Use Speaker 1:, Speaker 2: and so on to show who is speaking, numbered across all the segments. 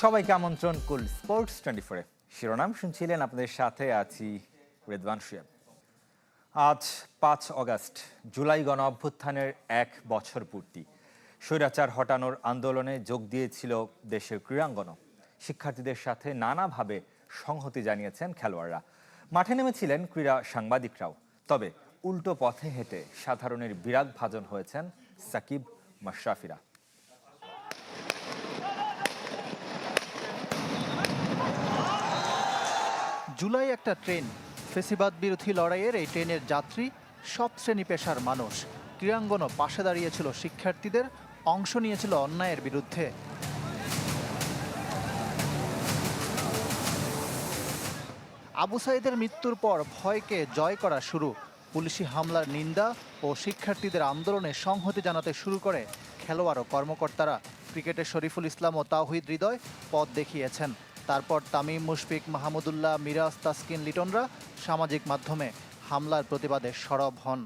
Speaker 1: সবাইকে আমন্ত্রণ কুল sports twenty ফোরে। শিরোনাম শুনছিলেন আপনাদের সাথে আছি রেদওয়ান শুয়েব। আজ পাঁচ অগাস্ট, জুলাই গণ অভ্যুত্থানের এক বছর পূর্তি। স্বৈরাচার হটানোর আন্দোলনে যোগ দিয়েছিল দেশের ক্রীড়াঙ্গনও শিক্ষার্থীদের সাথে নানাভাবে সংহতি জানিয়েছেন খেলোয়াড়রা। মাঠে নেমেছিলেন ক্রীড়া সাংবাদিকরাও। তবে উল্টো পথে হেঁটে সাধারণের বিরাগ ভাজন হয়েছেন সাকিব মাশরাফিরা।
Speaker 2: জুলাই একটা ট্রেন ফেসিবাদ বিরোধী লড়াইয়ের এই ট্রেনের যাত্রী সব শ্রেণি পেশার মানুষ। ক্রীড়াঙ্গনও পাশে দাঁড়িয়েছিল শিক্ষার্থীদের, অংশ নিয়েছিল অন্যায়ের বিরুদ্ধে। আবু সাইদের মৃত্যুর পর ভয়কে জয় করা শুরু। পুলিশি হামলার নিন্দা ও শিক্ষার্থীদের আন্দোলনে সংহতি জানাতে শুরু করে খেলোয়াড় ও কর্মকর্তারা। ক্রিকেটের শরীফুল ইসলাম ও তাওহিদ হৃদয় পথ দেখিয়েছেন। তারপর তামিম, মুশফিক, মাহমুদুল্লাহ, মিরাজ, তাসকিন, লিটনরা সামাজিক মাধ্যমে হামলার প্রতিবাদে সরব হন।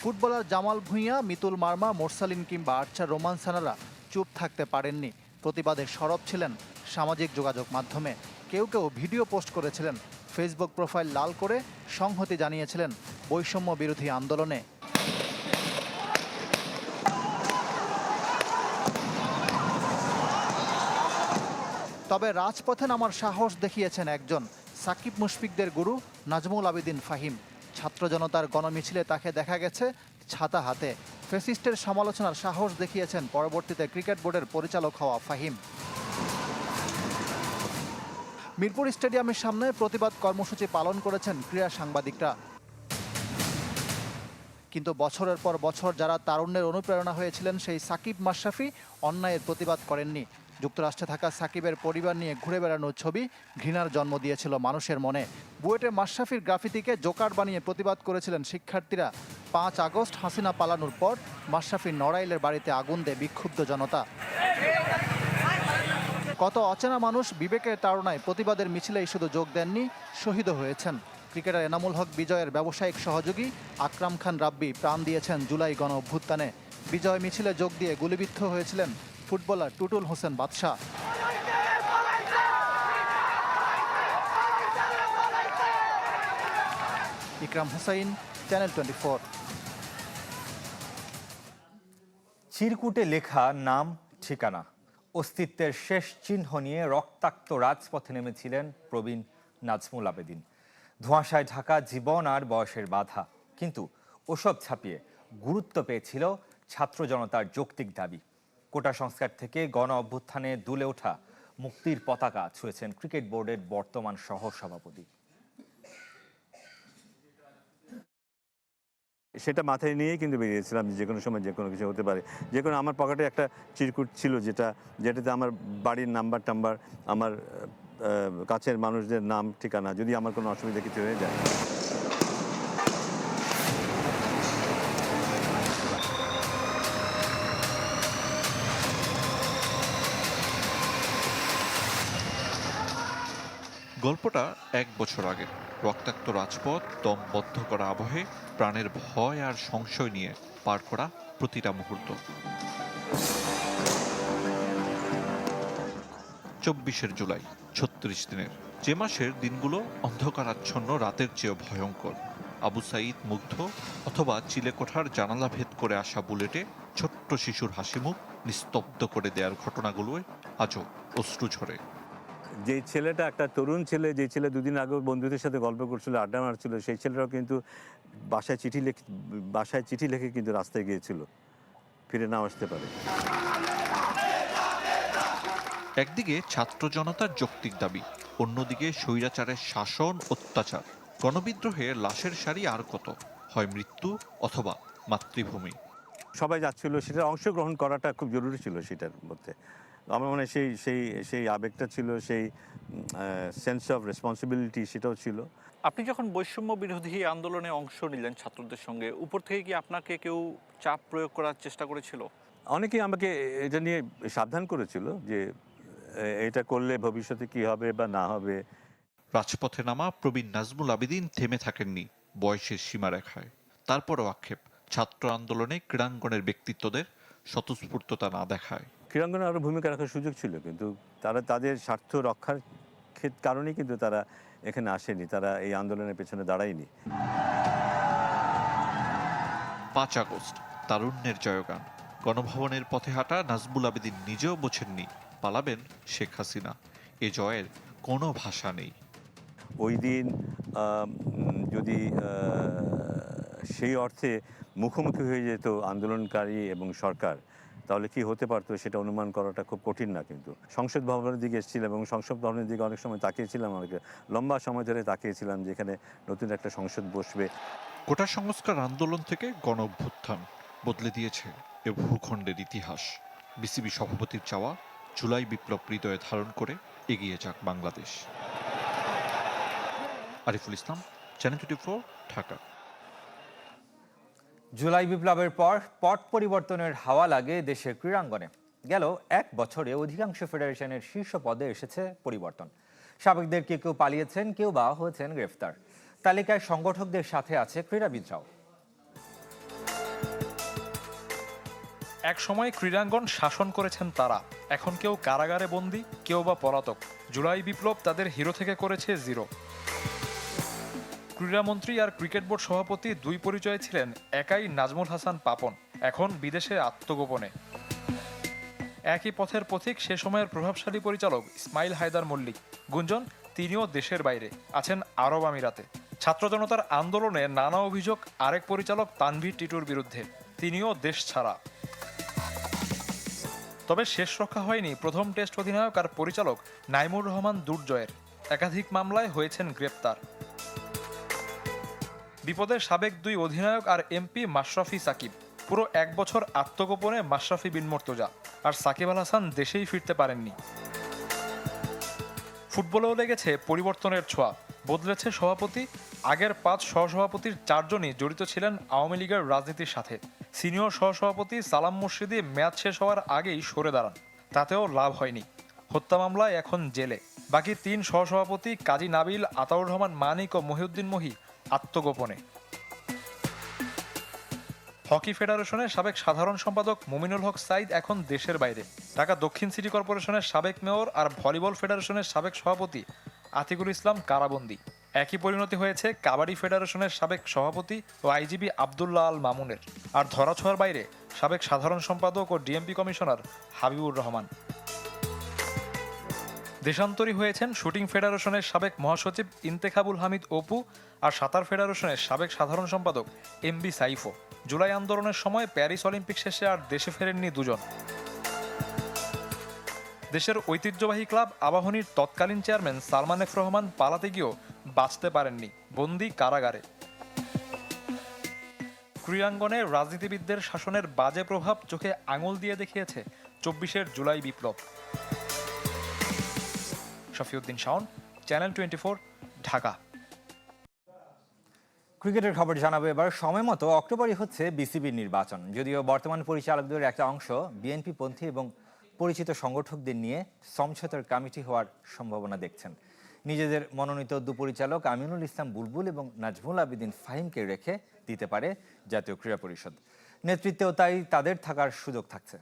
Speaker 2: ফুটবলার জামাল ভুঁইয়া, মিতুল মার্মা, মোরসালিন কিংবা আর্চার রোমান সানারা চুপ থাকতে পারেননি। প্রতিবাদে সরব ছিলেন সামাজিক যোগাযোগ মাধ্যমে। কেউ কেউ ভিডিও পোস্ট করেছিলেন, ফেসবুক প্রোফাইল লাল করে সংহতি জানিয়েছিলেন বৈষম্য বিরোধী আন্দোলনে। তবে রাজপথে নামার সাহস দেখিয়েছেন একজন সাকিব মুশফিকদের গুরু নাজমুল আবেদিন ফাহিম। ছাত্র জনতার গণমিছিলে তাকে দেখা গেছে ছাতা হাতে। ফেসিস্টের সমালোচনার সাহস দেখিয়েছেন পরবর্তীতে ক্রিকেট বোর্ডের পরিচালক হওয়া ফাহিম। মিরপুর স্টেডিয়ামের সামনে প্রতিবাদ কর্মসূচি পালন করেছেন ক্রীড়া সাংবাদিকরা। কিন্তু বছরের পর বছর যারা তারুণ্যের অনুপ্রেরণা হয়েছিলেন, সেই সাকিব মাশরাফি অন্যায়ের প্রতিবাদ করেননি। যুক্তরাষ্ট্রে থাকা সাকিবের পরিবার নিয়ে ঘুরে বেড়ানোর ছবি ঘৃণার জন্ম দিয়েছিল মানুষের মনে। বুয়েটে মাশরাফির গ্রাফিতিকে জোকার বানিয়ে প্রতিবাদ করেছিলেন শিক্ষার্থীরা। পাঁচ আগস্ট হাসিনা পালানোর পর মাশরাফির নড়াইলের বাড়িতে আগুন দেয় বিক্ষুব্ধ জনতা। কত অচেনা মানুষ বিবেকের তাড়নায় প্রতিবাদের মিছিলেই শুধু যোগ দেননি, শহীদও হয়েছেন। ক্রিকেটার এনামুল হক বিজয়ের ব্যবসায়িক সহযোগী আকরাম খান রাব্বি প্রাণ দিয়েছেন জুলাই গণ অভ্যুত্থানে। বিজয় মিছিলে যোগ দিয়ে গুলিবিদ্ধ হয়েছিলেন footballer Tutul Hossain Badshah. Ikram Hussain, channel twenty
Speaker 1: চিরকুটে লেখা নাম, ঠিকানা। অস্তিত্বের শেষ চিহ্ন নিয়ে রক্তাক্ত রাজপথে নেমেছিলেন প্রবীণ নাজমুল আবেদিন। ধোঁয়াশায় ঢাকা জীবন আর বয়সের বাধা। কিন্তু ওসব ছাপিয়ে গুরুত্ব পেয়েছিল ছাত্র জনতার যৌক্তিক দাবি। কোটা সংস্কার থেকে গণ অভ্যুত্থানে দুলে ওঠা মুক্তির পতাকা ছুঁয়েছেন ক্রিকেট বোর্ডের বর্তমান সহ সভাপতি
Speaker 3: সেটা মাথায় নিয়েই কিন্তু বেরিয়েছিলাম যে কোনো সময় যে কোনো কিছু হতে পারে। যে কোনো আমার পকেটে একটা চিরকুট ছিল যেটা, যেটাতে আমার বাড়ির নাম্বার টাম্বার আমার কাছের মানুষদের নাম, ঠিকানা, যদি আমার কোনো অসুবিধা কিছু হয়ে যায়।
Speaker 4: গল্পটা এক বছর আগে রক্তাক্ত রাজপথ, দম বদ্ধ করা আবহে, প্রাণের ভয় আর সংশয় নিয়ে পার করা প্রতিটা মুহূর্ত। চব্বিশের জুলাই, ছত্রিশ দিনের। যে মাসের দিনগুলো অন্ধকারাচ্ছন্ন, রাতের চেয়েও ভয়ঙ্কর। আবু সাইদ মুগ্ধ অথবা চিলেকোঠার জানালা ভেদ করে আসা বুলেটে ছোট্ট শিশুর হাসিমুখ নিস্তব্ধ করে দেওয়ার ঘটনাগুলোয় আজও অশ্রু ঝরে।
Speaker 3: যে ছেলেটা, একটা তরুণ ছেলে, যে ছেলে দুদিন আগে বন্ধুদের সাথে গল্প করছিল, আড্ডা মারছিল, সেই ছেলেটাও কিন্তু বাসায় চিঠি লিখে, বাসায় চিঠি লিখে কিন্তু রাস্তায় গিয়েছিল। ফিরে নাও আসতে পারে।
Speaker 4: একদিকে ছাত্র জনতার যৌক্তিক দাবি অন্যদিকে স্বৈরাচারের শাসন অত্যাচার। গণবিদ্রোহে লাশের সারি আর কত? হয় মৃত্যু অথবা মাতৃভূমি?
Speaker 3: সবাই যাচ্ছিল সেটা অংশগ্রহণ করাটা খুব জরুরি ছিল সেটার মধ্যে। আমার মনে হয় সেই সেই সেই আবেগটা ছিল সেই সেন্স অফ রেসপন্সিবিলিটি সেটাও ছিল।
Speaker 5: আপনি যখন বৈষম্য বিরোধী আন্দোলনে অংশ নিলেন ছাত্রদের সঙ্গে উপর থেকে কি আপনাকে কেউ চাপ প্রয়োগ করার চেষ্টা করেছিল?
Speaker 3: অনেকেই আমাকে এটা নিয়ে সাবধান করেছিল যে এটা করলে ভবিষ্যতে কি হবে বা না হবে?
Speaker 4: রাজপথে নামা প্রবীণ নাজমুল আবেদিন থেমে থাকেননি বয়সের সীমারেখায়। তারপরও আক্ষেপ ছাত্র আন্দোলনে ক্রীড়াঙ্গনের ব্যক্তিত্বদের স্বতঃস্ফূর্ততা না দেখায়।
Speaker 3: ক্রীড়াঙ্গনে আরও ভূমিকা রাখার সুযোগ ছিল কিন্তু তারা তাদের স্বার্থ রক্ষার ক্ষেত কারণেই কিন্তু তারা এখানে আসেনি তারা এই আন্দোলনের পেছনে দাঁড়ায়নি।
Speaker 4: পাঁচ আগস্ট তারুণ্যের জয়গান। গণভবনের পথে হাঁটা নাজবুল আবেদিন নিজেও বোঝেননি পালাবেন শেখ হাসিনা। এ জয়ের কোনো ভাষা নেই।
Speaker 3: ওই দিন যদি সেই অর্থে মুখোমুখি হয়ে যেত আন্দোলনকারী এবং সরকার তাহলে কি হতে পারতো? সেটা অনুমান করাটা খুব কঠিন না কিন্তু। সংসদ ভবনের দিকে এসেছিলাম এবং সংসদ ভবনের দিকে অনেক সময় তাকিয়েছিলাম অনেক লম্বা সময় ধরে তাকিয়েছিলাম যেখানে নতুন একটা সংসদ বসবে।
Speaker 4: কোটা সংস্কার আন্দোলন থেকে গণ অভ্যুত্থান বদলে দিয়েছে এ ভূখণ্ডের ইতিহাস। বিসিবি সভাপতির চাওয়া জুলাই বিপ্লব হৃদয়ে ধারণ করে এগিয়ে যাক Bangladesh. Ariful Islam channel twenty four Dhaka.
Speaker 1: July বিপ্লবের পর পট পরিবর্তনের হাওয়া লাগে দেশের ক্রীড়াঙ্গনে। গেল এক বছরে অধিকাংশ ফেডারেশনের শীর্ষ পদে এসেছে পরিবর্তন। সাবেকদের কেউ কেউ পালিয়েছেন কেউ বা হয়েছেন গ্রেফতার। তালিকায় সংগঠকদের সাথে আছে ক্রীড়াবিদরাও
Speaker 6: এক সময় ক্রীড়াঙ্গন শাসন করেছেন তারা। এখন কেউ কারাগারে বন্দি, কেউ বা পলাতক। জুলাই বিপ্লব তাদের হিরো থেকে করেছে জিরো। ক্রীড়ামন্ত্রী আর ক্রিকেট বোর্ড সভাপতি দুই পরিচয়ে ছিলেন একাই নাজমুল হাসান পাপন, এখন বিদেশে আত্মগোপনে। একই পথের পথিক সে সময়ের প্রভাবশালী পরিচালক ইসমাইল হায়দার মল্লিক। গুঞ্জন, তিনিও দেশের বাইরে, আছেন আরব আমিরাতে। ছাত্র জনতার আন্দোলনে নানা অভিযোগ, আরেক পরিচালক তানভীর টিটুর বিরুদ্ধে। তিনিও দেশ ছাড়া। তবে শেষ রক্ষা হয়নি প্রথম টেস্ট অধিনায়ক আর পরিচালক নাইমুর রহমান দুর্জয়ের। একাধিক মামলায় হয়েছেন গ্রেপ্তার। বিপদের সাবেক দুই অধিনায়ক আর এমপি মাশরাফি সাকিব। পুরো এক বছর আত্মগোপনে মাশরাফি বিন মর্তজা আর সাকিব আল হাসান দেশেই ফিরতে পারেননি। ফুটবলেও লেগেছে পরিবর্তনের ছোঁয়া। বদলেছে সভাপতি। আগের পাঁচ সহসভাপতির চারজনই জড়িত ছিলেন আওয়ামী লীগের রাজনীতির সাথে। সিনিয়র সহসভাপতি সালাম মুর্শিদি ম্যাচ শেষ হওয়ার আগেই সরে দাঁড়ান। তাতেও লাভ হয়নি। হত্যা মামলায় এখন জেলে। বাকি তিন সহসভাপতি কাজী নাবিল, আতাউর রহমান মানিক ও মহিউদ্দিন মহি আত্মগোপনে। হকি ফেডারেশনের সাবেক সাধারণ সম্পাদক মুমিনুল হক সাইদ এখন দেশের বাইরে। ঢাকা দক্ষিণ সিটি কর্পোরেশনের সাবেক মেয়র আর ভলিবল ফেডারেশনের সাবেক সভাপতি আতিকুল ইসলাম কারাবন্দী। একই পরিণতি হয়েছে কাবাডি ফেডারেশনের সাবেক সভাপতি ও আইজিবি আবদুল্লাহ আল মামুনের। আর ধরাছোঁয়ার বাইরে সাবেক সাধারণ সম্পাদক ও ডিএমপি কমিশনার হাবিবুর রহমান। দেশান্তরী হয়েছেন শুটিং ফেডারেশনের সাবেক মহাসচিব ইন্তেখাবুল হামিদ অপু আর সাঁতার ফেডারেশনের সাবেক সাধারণ সম্পাদক এম বি সাইফো। জুলাই আন্দোলনের সময় প্যারিস অলিম্পিক শেষে আর দেশে ফেরেননি দুজন। দেশের ঐতিহ্যবাহী ক্লাব আবাহনীর তৎকালীন চেয়ারম্যান সালমান এফ রহমান পালাতে গিয়েও বাঁচতে পারেননি। বন্দি কারাগারে। ক্রীড়াঙ্গনে রাজনীতিবিদদের শাসনের বাজে প্রভাব চোখে আঙুল দিয়ে দেখিয়েছে চব্বিশের জুলাই বিপ্লব। Shafiuddin Shawon, channel twenty Dhaka.
Speaker 1: ক্রিকেটের খবর জানাব এবার। সময় মতো অক্টোবরই হচ্ছে বিসিবির নির্বাচন। যদিও বর্তমান পরিচালকদের একটা অংশ বিএনপি পন্থী এবং পরিচিত সংগঠকদের নিয়ে সমঝোতার কমিটি হওয়ার সম্ভাবনা দেখছেন। নিজেদের মনোনীত দুপরিচালক আমিনুল ইসলাম বুলবুল এবং নাজমুল আবেদিন ফাহিমকে রেখে দিতে পারে জাতীয় ক্রীড়া পরিষদ। নেতৃত্বেও তাই তাদের থাকার সুযোগ থাকছে।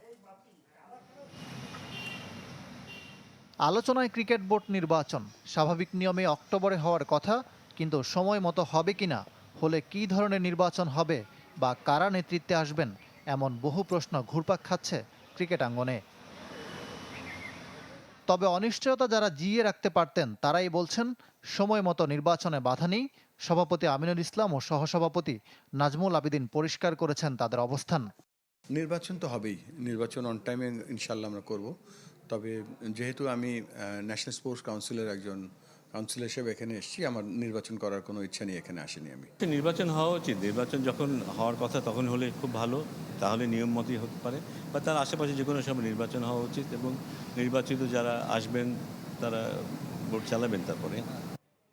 Speaker 2: আলোচনায় ক্রিকেট বোর্ড নির্বাচন। স্বাভাবিক নিয়মে অক্টোবরে হওয়ার কথা, কিন্তু সময় মতো হবে কিনা, হলে কী ধরনের নির্বাচন হবে বা কারা নেতৃত্বে আসবেন, এমন বহু প্রশ্ন ঘুরপাক খাচ্ছে ক্রিকেট আঙ্গনে তবে অনিশ্চয়তা যারা জিয়ে রাখতে পারতেন, তারাই বলছেন, সময় মতো নির্বাচনে বাধা নেই। সভাপতি আমিনুল ইসলাম ও সহসভাপতি নাজমুল আবিদিন পরিষ্কার করেছেন তাদের অবস্থান।
Speaker 7: নির্বাচন তো হবেই। নির্বাচন অন টাইমে ইনশাল্লাহ আমরা করব। তবে যেহেতু আমি ন্যাশনাল স্পোর্টস কাউন্সিলের একজন কাউন্সিলর হিসেবে এখানে এসেছি। আমার নির্বাচন করার কোনো ইচ্ছা নেই এখানে আসিনি আমি।
Speaker 3: নির্বাচন হওয়া উচিত। নির্বাচন যখন হওয়ার কথা তখন হলে খুব ভালো। তাহলে নিয়ম মতোই হতে পারে। বা তার আশেপাশে যে কোনো সময় নির্বাচন হওয়া উচিত এবং নির্বাচিত যারা আসবেন তারা ভোট চালাবেন তারপরে।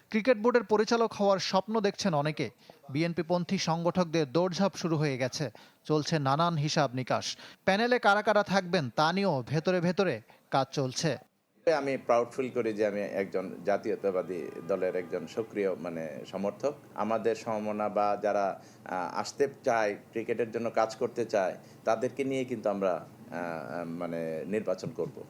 Speaker 2: ক্রিকেট বোর্ডের পরিচালক হওয়ার স্বপ্ন দেখছেন অনেকে। বিএনপিপন্থী সংগঠকদের দৌড়ঝাঁপ শুরু হয়ে গেছে। চলছে নানান হিসাব নিকাশ। প্যানেলে কারা কারা থাকবেন তা নিয়েও ভেতরে ভেতরে কাজ চলছে।
Speaker 8: আমি প্রাউড ফিল করি যে আমি একজন জাতীয়তাবাদী দলের একজন সক্রিয় মানে সমর্থক। আমাদের সমমনা বা যারা আসতে চায়, ক্রিকেটের জন্য কাজ করতে চায়, তাদেরকে নিয়ে কিন্তু আমরা মানে নির্বাচন করব।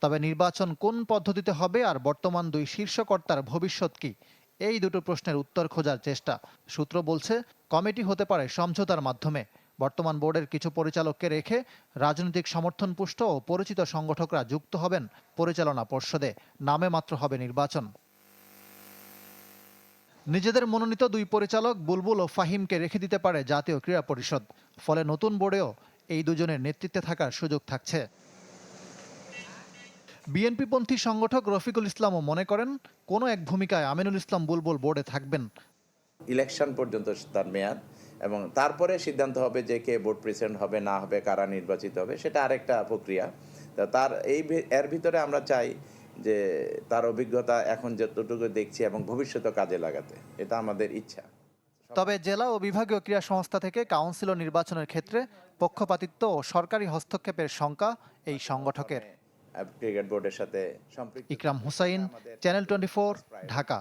Speaker 2: তবে নির্বাচন কোন পদ্ধতিতে হবে আর বর্তমান দুই শীর্ষকর্তার ভবিষ্যৎ কি? এই দুটো প্রশ্নের উত্তর খোঁজার চেষ্টা। সূত্র বলছে, কমিটি হতে পারে সমঝোতার মাধ্যমে। বর্তমান বোর্ডের কিছু পরিচালককে রেখে রাজনৈতিক সমর্থন পুষ্ট ও পরিচিত সংগঠকরা যুক্ত হবেন পরিচালনা পর্ষদে। নামে মাত্র হবে নির্বাচন। নিজেদের মনোনীত দুই পরিচালক বুলবুল ও ফাহিমকে রেখে দিতে পারে জাতীয় ক্রীড়া পরিষদ। ফলে নতুন বোর্ডেও এই দুজনের নেতৃত্বে থাকার সুযোগ থাকছে। বিএনপিপন্থী সংগঠক রফিকুল ইসলামও মনে করেন, কোনো এক ভূমিকায় আমিনুল ইসলাম বুলবুল বোর্ডে থাকবেন।
Speaker 8: ইলেকশন পর্যন্ত তার মেয়াদ। এবং তারপরে সিদ্ধান্ত হবে যে কে বোর্ড প্রেসিডেন্ট হবে না হবে কারা নির্বাচিত হবে সেটা আরেকটা প্রক্রিয়া। তা তার এই এর ভিতরে আমরা চাই যে তার অভিজ্ঞতা এখন যতটুকু দেখছি এবং ভবিষ্যতে কাজে লাগাতে। এটা আমাদের ইচ্ছা।
Speaker 2: তবে জেলা ও বিভাগীয় ক্রীড়া সংস্থা থেকে কাউন্সিলর নির্বাচনের ক্ষেত্রে পক্ষপাতিত্ব ও সরকারি হস্তক্ষেপের শঙ্কা এই সংগঠকের।
Speaker 8: ক্রিকেট বোর্ডের সাথে
Speaker 2: ইকরাম হুসাইন চ্যানেল টোয়েন্টি ঢাকা।